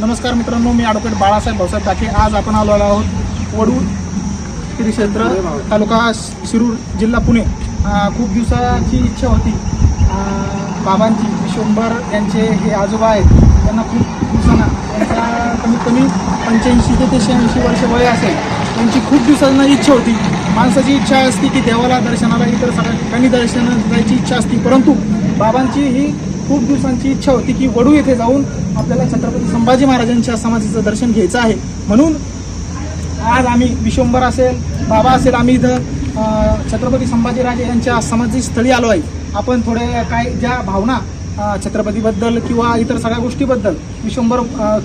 नमस्कार मित्रांनो मी ॲडव्होकेट बाळासाहेब भाऊसाहेब टाके. आज आपण आलो आहोत वडूर श्री क्षेत्र तालुका शिरूर जिल्हा पुणे. खूप दिवसाची इच्छा होती. बाबांची विश्वंभर यांचे हे आजोबा आहेत त्यांना खूप दिवसांना त्यांचा कमीत कमी पंच्याऐंशी ते ते शहाऐंशी वर्ष वय असेल. त्यांची खूप दिवसांना इच्छा होती. माणसाची इच्छा असते की देवाला दर्शनाला इतर सगळ्या ठिकाणी दर्शन जायची इच्छा असते. परंतु बाबांची ही खूप दिवसांची इच्छा होती की वडू येथे जाऊन आपल्याला छत्रपती संभाजी महाराजांच्या समाधीचं दर्शन घ्यायचं आहे. म्हणून आज आम्ही विश्वंभर असेल बाबा असेल आम्ही इथं छत्रपती संभाजीराजे यांच्या समाधीस्थळी आलो आहे. आपण थोडे काय ज्या भावना छत्रपतीबद्दल किंवा इतर सगळ्या गोष्टीबद्दल विश्वंभर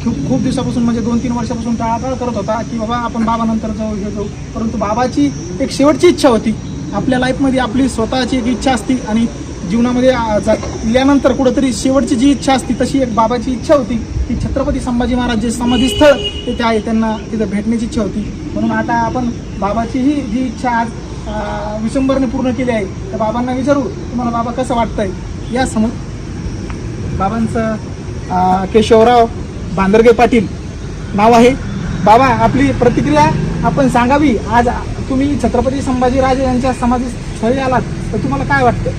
खूप खूप दिवसापासून म्हणजे दोन तीन वर्षापासून टाळाटाळ करत होता की बाबा आपण बाबानंतर जाऊ हे जाऊ. परंतु बाबाची एक शेवटची इच्छा होती. आपल्या लाईफमध्ये आपली स्वतःची एक इच्छा असती आणि जीवनामध्ये अं, जगल्यानंतर कुठंतरी शेवटची जी इच्छा असती तशी एक बाबाची इच्छा होती. की छत्रपती संभाजी महाराज जे समाधीस्थळ तिथे आहे त्यांना तिथं भेटण्याची इच्छा होती. म्हणून आता आपण बाबाचीही जी इच्छा आज विशंबरने पूर्ण केली आहे तर बाबांना विचारू तुम्हाला बाबा कसं वाटतंय? या समोर बाबांचं केशवराव बांदरगे पाटील नाव आहे. बाबा आपली प्रतिक्रिया आपण सांगावी. आज तुम्ही छत्रपती संभाजीराजे यांच्या समाधीस्थळी आलात तर तुम्हाला काय वाटतं?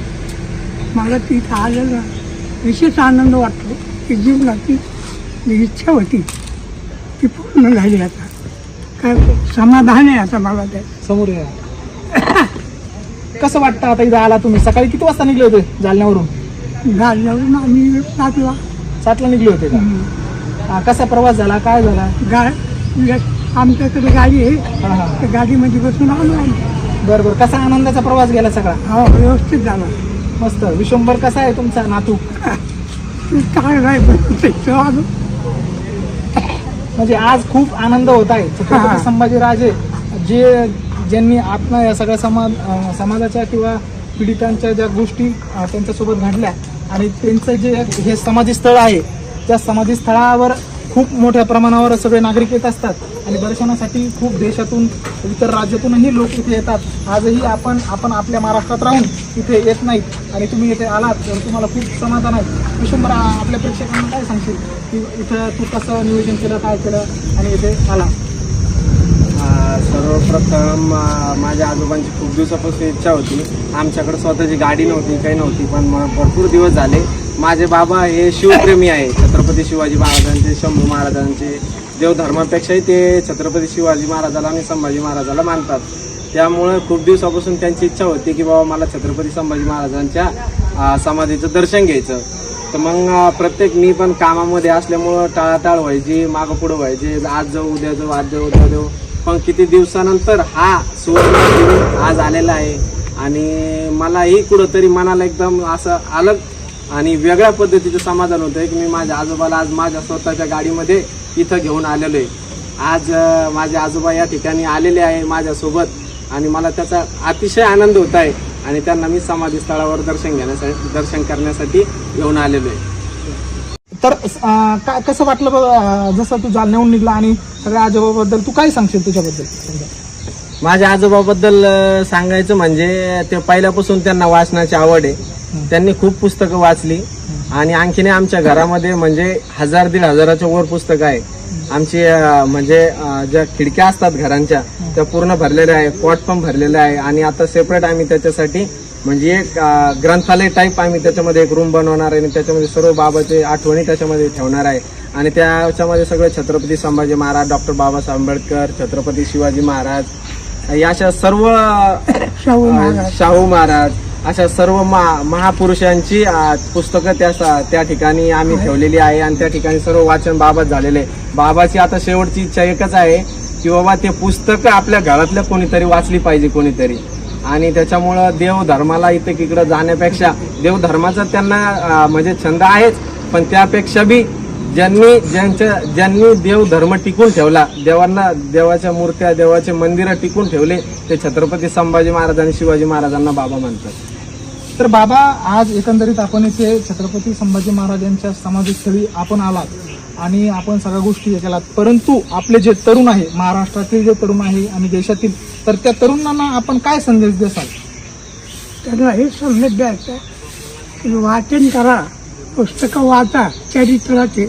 मला तिथं आलेला विशेष आनंद वाटतो की जीवनाची जी इच्छा होती ती पूर्ण झाली आता. काय समाधान आहे आता मला ते. समोर या. कसं वाटतं आता इथं आला तुम्ही? सकाळी किती वाजता निघले होते जालन्यावरून? गाडीवरून आम्ही सातला. सातला निघले होते का? हा, कसा प्रवास झाला? काय झाला? गा आमच्याकडे गाडी आहे. हा हा. त्या गाडीमध्ये बसून आलो आम्ही. बरं बरं. कसा आनंदाचा प्रवास गेला सगळा? हो व्यवस्थित झाला. मस्त. विश्वंभर कसा आहे तुमचा नातू? काय काय बसून आलो. म्हणजे आज खूप आनंद होत आहे. हा. छत्रपती संभाजीराजे जे ज्यांनी आत्मा या सगळ्या समाज अं, समाजाच्या किंवा पीडितांच्या ज्या गोष्टी अं, त्यांच्यासोबत घडल्या आणि त्यांचं जे हे समाधीस्थळ आहे त्या समाधीस्थळावर खूप मोठ्या प्रमाणावर सगळे नागरिक येत असतात आणि दर्शनासाठी खूप देशातून इतर राज्यातूनही लोक इथे येतात. आजही आपण आपण आपल्या महाराष्ट्रात राहून इथे येत नाहीत आणि तुम्ही इथे आलात तर तुम्हाला खूप समाधान आहे. विश्वंभर आपल्या प्रेक्षकांना काय सांगशील? की इथं तू कसं नियोजन केलं काय केलं आणि इथे आला? सर्वप्रथम माझ्या आजोबांची खूप दिवसापासून इच्छा होती. आमच्याकडे स्वतःची गाडी नव्हती काही नव्हती पण भरपूर दिवस झाले. माझे बाबा हे शिवप्रेमी आहे छत्रपती शिवाजी महाराजांचे शंभू महाराजांचे देवधर्मापेक्षाही ते छत्रपती शिवाजी महाराजाला आणि संभाजी महाराजाला मानतात. त्यामुळे खूप दिवसापासून त्यांची इच्छा होती की बाबा मला छत्रपती संभाजी महाराजांच्या समाधीचं दर्शन घ्यायचं. तर मग प्रत्येक मी पण कामामध्ये असल्यामुळं टाळाटाळ व्हायची मागं पुढं व्हायची. आज जाऊ उद्या जाऊ आज जाऊ उद्या जाऊ. पण किती दिवसानंतर हा सुवर्ण आज आलेला आहे. आणि मलाही कुठंतरी मनाला एकदम असं अलग आणि वेगळ्या पद्धतीचं समाधान होतं. की मी माझ्या आजोबाला आज माझ्या स्वतःच्या गाडीमध्ये इथं घेऊन आलेलो आहे. आज माझे आजोबा या ठिकाणी आलेले आहे माझ्यासोबत आणि मला त्याचा अतिशय आनंद होत आहे आणि त्यांना मी समाधी स्थळावर दर्शन घेण्यासाठी दर्शन करण्यासाठी घेऊन आलेलो आहे. तर काय कसं वाटलं जसं तू जालन्याहून निघला आणि सगळ्या आजोबाबद्दल तू काय सांगशील तुझ्याबद्दल. माझ्या आजोबाबद्दल सांगायचं म्हणजे ते पहिल्यापासून त्यांना वाचनाची आवड आहे. त्यांनी खूप पुस्तकं वाचली. आणि आणखीन आमच्या घरामध्ये म्हणजे हजार दीड हजाराच्या वर पुस्तकं आहे. आमची म्हणजे ज्या खिडक्या असतात घरांच्या त्या पूर्ण भरलेल्या आहे. पॉट पण भरलेले आहे. आणि आता सेपरेट आम्ही त्याच्यासाठी म्हणजे एक ग्रंथालय टाईप आम्ही त्याच्यामध्ये एक रूम बनवणार आहे. आणि त्याच्यामध्ये सर्व बाबाचे आठवणी त्याच्यामध्ये ठेवणार आहे. आणि त्याच्यामध्ये सगळे छत्रपती संभाजी महाराज डॉक्टर बाबासाहेब आंबेडकर छत्रपती शिवाजी महाराज या अशा सर्व शाहू महाराज अशा सर्व महा महापुरुषांची पुस्तकं त्या त्या ठिकाणी आम्ही ठेवलेली आहे आणि त्या ठिकाणी सर्व वाचन बाबाच झालेले आहे. बाबाची आता शेवटची इच्छा एकच आहे की बाबा ते पुस्तकं आपल्या घरातल्या कोणीतरी वाचली पाहिजे कोणीतरी. आणि त्याच्यामुळं देवधर्माला इथं इथे तिकडं जाण्यापेक्षा देवधर्माचा त्यांना म्हणजे छंद आहेच. पण त्यापेक्षा बी ज्यांनी ज्यांच्या ज्यांनी देवधर्म टिकून ठेवला देवांना देवाच्या मूर्त्या देवाचे मंदिरं टिकून ठेवले ते छत्रपती संभाजी महाराज आणि शिवाजी महाराजांना बाबा म्हणतात. तर बाबा आज एकंदरीत आपण इथे छत्रपती संभाजी महाराजांच्या समाधीस्थळी आपण आलात आणि आपण सगळ्या गोष्टी हे केलात. परंतु आपले जे तरुण आहे महाराष्ट्रातील जे तरुण आहे आणि देशातील तर त्या तरुणांना आपण काय संदेश देसाल? त्यांना हे संदेश द्यायचा की वाचन करा पुस्तकं वाचा चरित्राचे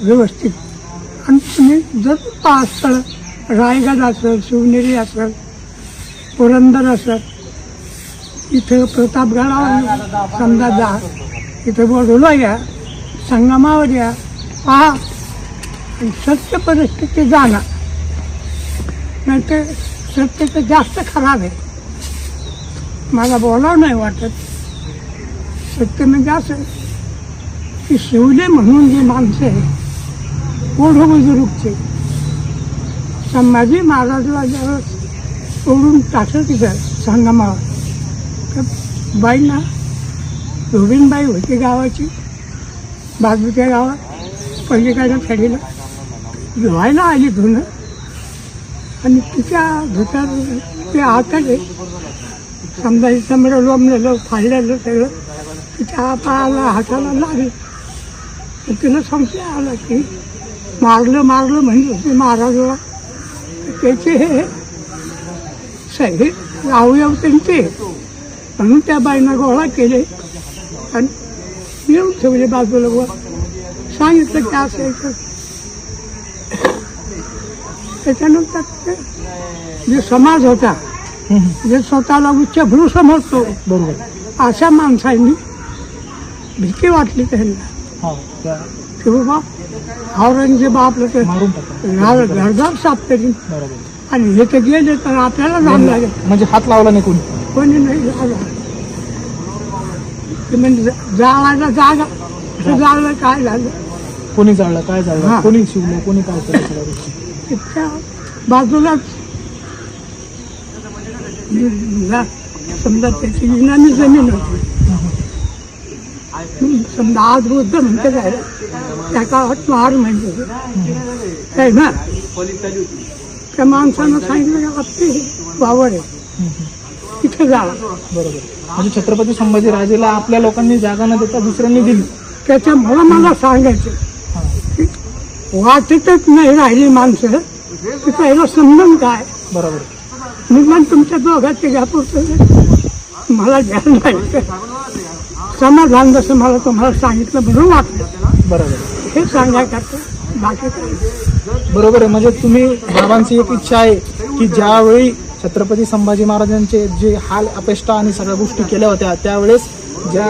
व्यवस्थित. आणि तुम्ही जर पाच स्थळ रायगड असेल शिवनेरी असेल पुरंदर असेल इथं प्रतापगडावर समजा जा इथं बोलवलं या संगमावर या. पहा आणि सत्य परिस्थिती जाणार नाही तर सत्य तर जास्त खराब आहे. मला बोलावं नाही वाटत. सत्य म्हणजे असं की शिवले म्हणून जी माणसं आहे ओढ बुजुर्गचे. संभाजी महाराजला जवळ ओढून टाकलं तिथं संगमावर. बाईंना. धोबीनबाई होती गावाची. बाजूच्या गावात. पलीकडच्या खेडीला धुवायला आली धुणं. आणि तिच्या धुतात ते आतले. समजा समोर लोंबलेलं फाडलेलं सगळं. तिच्या पायाला हाताला लागलं. तर तिला संशय आला की मारलं मारलं म्हणजे महाराजाला. त्याचे हे सगळे अवयव त्यांचे. म्हणून त्या बाईनं गोळा केले. आणि येऊन ठेवले बाजूला सांगितलं की असं आहे त्याच्यानंतर ते जे समाज होता जे स्वतःला उच्चभ्रू समजतो बरोबर अशा माणसांनी भीती वाटली त्यांना. हा की बाबा औरंगजेब आपलं ते घरदार साफ करीन आणि हे तर गेले तर आपल्याला जाण लागेल. म्हणजे हात लावला नाही कोणी? कोणी नाही झालं. ते म्हणजे जाळायला जागा जाळलं काय झालं? कोणी जाळलं काय जाळलं हा. कोणी शिवलं कोणी काय केलं सगळ्या गोष्टी? बाजूलाच. समजा त्याची युनानी जमीन होती. समजा आज बुद्ध म्हणते काय? त्या काळात महार म्हणजे. आहे ना? त्या माणसानं सांगितलं की आपली वावर आहे. तिथे जा बरोबर. म्हणजे छत्रपती संभाजी राजेला आपल्या लोकांनी जागा न देता दुसऱ्यांनी दिली. त्याच्यामुळं मला सांगायचं. हा. वाटतच नाही राहिली माणसं. की पहिला संबंध काय? बरोबर. निदान तुमच्या दोघांचे घ्यापुरतं मला घ्यायला नाही. समाधान जसं मला तुम्हाला सांगितलं म्हणून वाटलं. बरोबर. हे सांगायचं बाकी बरोबर आहे. म्हणजे तुम्ही बाबांची एक इच्छा आहे की ज्यावेळी छत्रपती संभाजी महाराजांचे जे हाल अपेष्टा आणि सगळ्या गोष्टी केल्या होत्या त्यावेळेस ज्या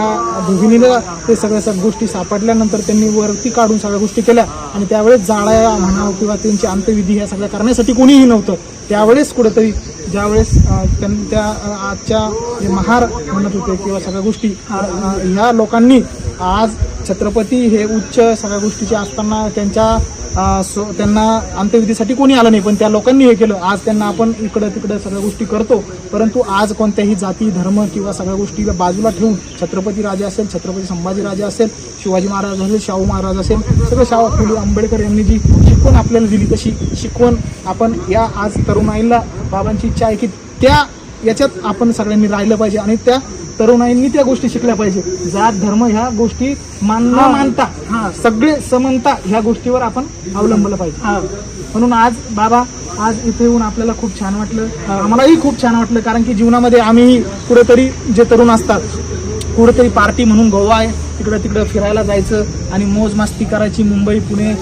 भगिनीला ते सगळ्या सगळ्या गोष्टी सापडल्यानंतर त्यांनी वरती काढून सगळ्या गोष्टी केल्या आणि त्यावेळेस जाळ्या म्हणावं किंवा त्यांची अंत्यविधी ह्या सगळ्या करण्यासाठी कोणीही नव्हतं. त्यावेळेस कुठेतरी ज्यावेळेस त्यां- त्या आजच्या जे महार म्हणत होते किंवा सगळ्या गोष्टी ह्या लोकांनी आज छत्रपती हे उच्च सगळ्या गोष्टीचे असताना त्यांच्या सो त्यांना अंत्यविधीसाठी कोणी आलं नाही पण त्या लोकांनी हे केलं. आज त्यांना आपण इकडं तिकडं सगळ्या गोष्टी करतो परंतु आज कोणत्याही जाती धर्म किंवा सगळ्या गोष्टीला बाजूला ठेवून छत्रपती राजे असेल छत्रपती संभाजी राजा असेल शिवाजी महाराज असेल शाहू महाराज असेल सगळं शाहू फुले आंबेडकर यांनी जी शिकवण आपल्याला दिली तशी शिकवण आपण या आज तरुणाईला बाबांची इच्छा आहे की त्या याच्यात आपण सगळ्यांनी राहिलं पाहिजे आणि त्या तरुणाईंनी त्या गोष्टी शिकल्या पाहिजे. जात धर्म ह्या गोष्टी मान न मानता. हा. सगळे समानता ह्या गोष्टीवर आपण अवलंबलं पाहिजे. हा. म्हणून आज बाबा आज इथे येऊन आपल्याला खूप छान वाटलं. आम्हालाही खूप छान वाटलं कारण की जीवनामध्ये आम्ही कुठेतरी जे तरुण असतात कुठेतरी पार्टी म्हणून गोवा आहे. तिकडं तिकडं फिरायला जायचं आणि मौज मस्ती करायची मुंबई पुणे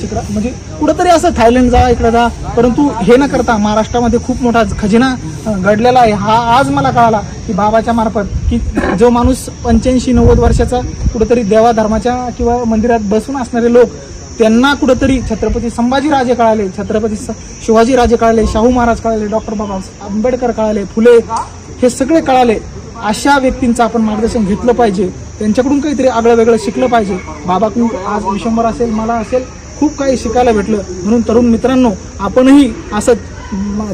तिकडं म्हणजे कुठंतरी असं थायलंड जा इकडं जा. परंतु हे न करता महाराष्ट्रामध्ये खूप मोठा खजिना घडलेला आहे. हा आज मला कळाला की बाबाच्या मार्फत की जो माणूस पंच्याऐंशी नव्वद वर्षाचा कुठंतरी देवा धर्माच्या किंवा मंदिरात बसून असणारे लोक त्यांना कुठंतरी छत्रपती संभाजीराजे कळाले छत्रपती स- शिवाजीराजे कळाले शाहू महाराज कळाले डॉक्टर बाबासाहेब आंबेडकर कळाले फुले हे सगळे कळाले. अशा व्यक्तींचं आपण मार्गदर्शन घेतलं पाहिजे. त्यांच्याकडून काहीतरी आगळं वेगळं शिकलं पाहिजे. बाबाकडून आज विशंभर असेल मला असेल खूप काही शिकायला भेटलं. म्हणून तरुण मित्रांनो आपणही असं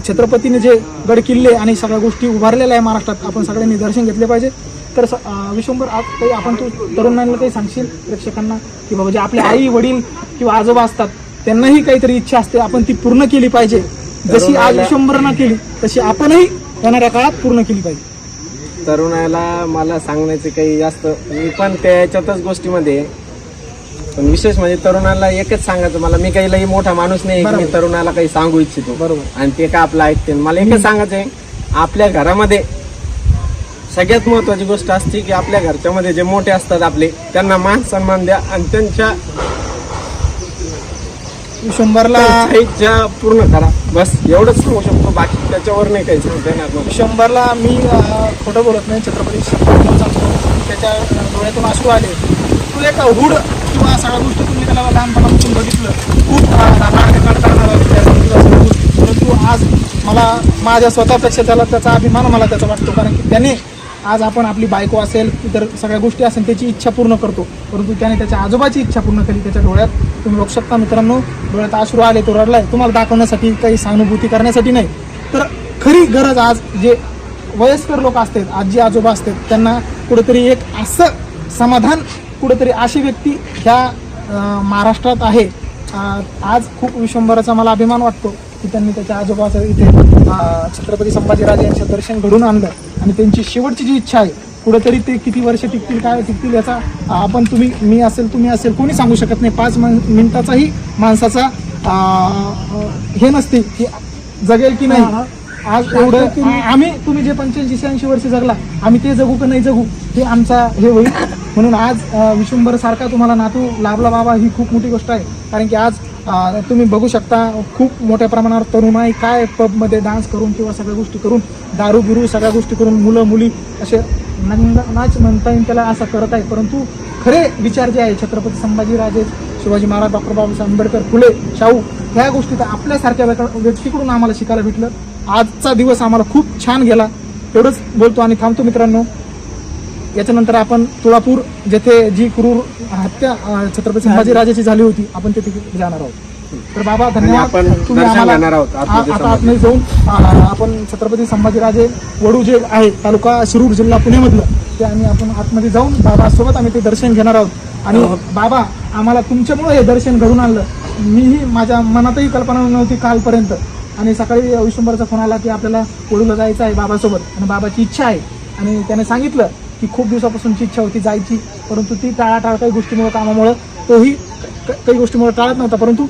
छत्रपतीने जे गड किल्ले आणि सगळ्या गोष्टी उभारलेल्या आहे महाराष्ट्रात आपण सगळ्यांनी दर्शन घेतले पाहिजे. तर विश्वंभर आज काही आपण तू तरुणांना काही सांगशील प्रेक्षकांना की बाबा जे आपले आई वडील किंवा आजोबा असतात त्यांनाही काहीतरी इच्छा असते आपण ती पूर्ण केली पाहिजे. जशी आज विश्वंभरनं केली तशी आपणही येणाऱ्या काळात पूर्ण केली पाहिजे. तरुणाला मला सांगण्याचे काही जास्त मी पण त्याच्यातच गोष्टीमध्ये आहे. पण विशेष म्हणजे तरुणाला एकच सांगायचं मला मी काही लई मोठा माणूस नाही की मी बरोबर. तरुणाला काही सांगू इच्छितो बरोबर. आणि ते का आपलं ऐकते मला एकच सांगायचं आहे आपल्या घरामध्ये सगळ्यात महत्वाची गोष्ट असते की आपल्या घरच्यामध्ये जे मोठे असतात आपले त्यांना मान सन्मान द्या आणि त्यांच्या विश्वंभरला इच्छा पूर्ण करा. बस एवढंच सांगू शकतो. बाकी त्याच्यावर नाही काही सांगता. शंभरला मी खोटं बोलत नाही. छत्रपती त्याच्या डोळ्यातून अश्रू आले. तो एक हुड किंवा सगळ्या गोष्टी तुम्ही त्याला लहानपणापासून बघितलं. खूप. परंतु आज मला माझ्या स्वतःपेक्षा त्याला त्याचा अभिमान मला त्याचा वाटतो. कारण की त्याने आज आपण आपली बायको असेल इतर सगळ्या गोष्टी असेल त्याची इच्छा पूर्ण करतो. परंतु त्याने त्याच्या आजोबाची इच्छा पूर्ण केली त्याच्या डोळ्यात. तुम्ही बघू शकता मित्रांनो डोळ्यात आश्रू आले तो रडलाय. तुम्हाला दाखवण्यासाठी काही सहानुभूती करण्यासाठी नाही. तर खरी गरज आज जे वयस्कर लोक असतात आजी आजोबा असतात त्यांना कुठेतरी एक असं समाधान कुठेतरी अशी व्यक्ती ह्या महाराष्ट्रात आहे. आज खूप विश्वंभराचा मला अभिमान वाटतो. की त्यांनी त्याच्या आजोबाचं इथे छत्रपती संभाजीराजे यांचं दर्शन घडून आणलं. आणि त्यांची शेवटची जी इच्छा आहे कुठेतरी ते किती वर्ष टिकतील काय टिकतील याचा आपण तुम्ही मी असेल तुम्ही असेल कोणी सांगू शकत नाही. पाच मन- मिनिटाचाही माणसाचा हे नसते की जगेल की नाही. आज एवढं आम्ही तुम्ही जे पंच्याऐंशी शहाऐंशी वर्ष जगला आम्ही ते जगू का नाही जगू हे आमचा हे होईल. म्हणून आज विश्वंभर सारखा तुम्हाला नातू लाभला बाबा ही खूप मोठी गोष्ट आहे. कारण की आज तुम्ही बघू शकता खूप मोठ्या प्रमाणावर तरुणाई काय पबमध्ये डान्स करून किंवा सगळ्या गोष्टी करून दारू बिरू सगळ्या गोष्टी करून मुलं मुली असे नंद नाच म्हणता येईल त्याला असं करत आहे. परंतु खरे विचार जे आहे छत्रपती संभाजीराजे शिवाजी महाराज डॉक्टर बाबासाहेब आंबेडकर फुले शाहू ह्या गोष्टी तर आपल्यासारख्या व्यक्तीकडून आम्हाला शिकायला भेटलं. आजचा दिवस आम्हाला खूप छान गेला. एवढंच बोलतो आणि थांबतो मित्रांनो. याच्यानंतर आपण तुळापूर जेथे जी क्रूर हत्या छत्रपती संभाजीराजाची झाली होती आपण तिथे जाणार आहोत. तर बाबा धन्यवाद. तुम्ही आता आतमध्ये जाऊन आपण छत्रपती संभाजीराजे वडू जे आहे तालुका शिरूर जिल्हा पुण्यामधलं ते आम्ही आपण आतमध्ये जाऊन बाबासोबत आम्ही ते दर्शन घेणार आहोत. आणि बाबा आम्हाला तुमच्यामुळे हे दर्शन घडून आणलं. मीही माझ्या मनातही कल्पना नव्हती कालपर्यंत. आणि सकाळी विश्वंभरचा फोन आला की आपल्याला वडूला जायचं आहे बाबासोबत. आणि बाबाची इच्छा आहे. आणि त्याने सांगितलं की खूप दिवसापासूनची इच्छा होती जायची परंतु ती टाळाटाळ काही गोष्टीमुळं कामामुळं तोही काही गोष्टीमुळे टाळत नव्हता. परंतु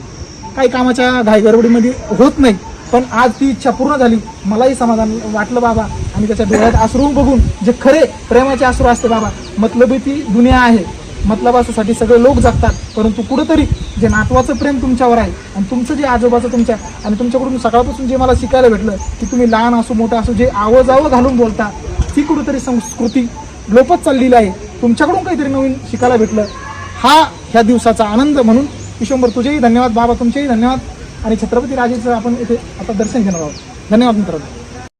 काही कामाच्या घाईगडबडीमध्ये होत नाही. पण आज ती इच्छा पूर्ण झाली. मलाही समाधान वाटलं बाबा. आणि त्याच्या डोळ्यात अश्रू बघून जे खरे प्रेमाचे आसरू असते बाबा मतलबी ती दुनिया आहे. मतलबासाठी सगळे लोक जगतात. परंतु कुठंतरी जे नातवाचं प्रेम तुमच्यावर आहे आणि तुमचं जे आजोबाचं तुमच्या आणि तुमच्याकडून सकाळपासून जे मला शिकायला भेटलं की तुम्ही लहान असो मोठं असो जे आवाजावं घालून बोलता ती कुठंतरी संस्कृती लोपत चाललेली आहे. तुमच्याकडून काहीतरी नवीन शिकायला भेटलं. हा ह्या दिवसाचा आनंद म्हणून विश्वंभर तुझेही धन्यवाद बाबा तुमचेही धन्यवाद. आणि छत्रपती राजेचं आपण इथे आता दर्शन घेणार आहोत. धन्यवाद मित्रांनो.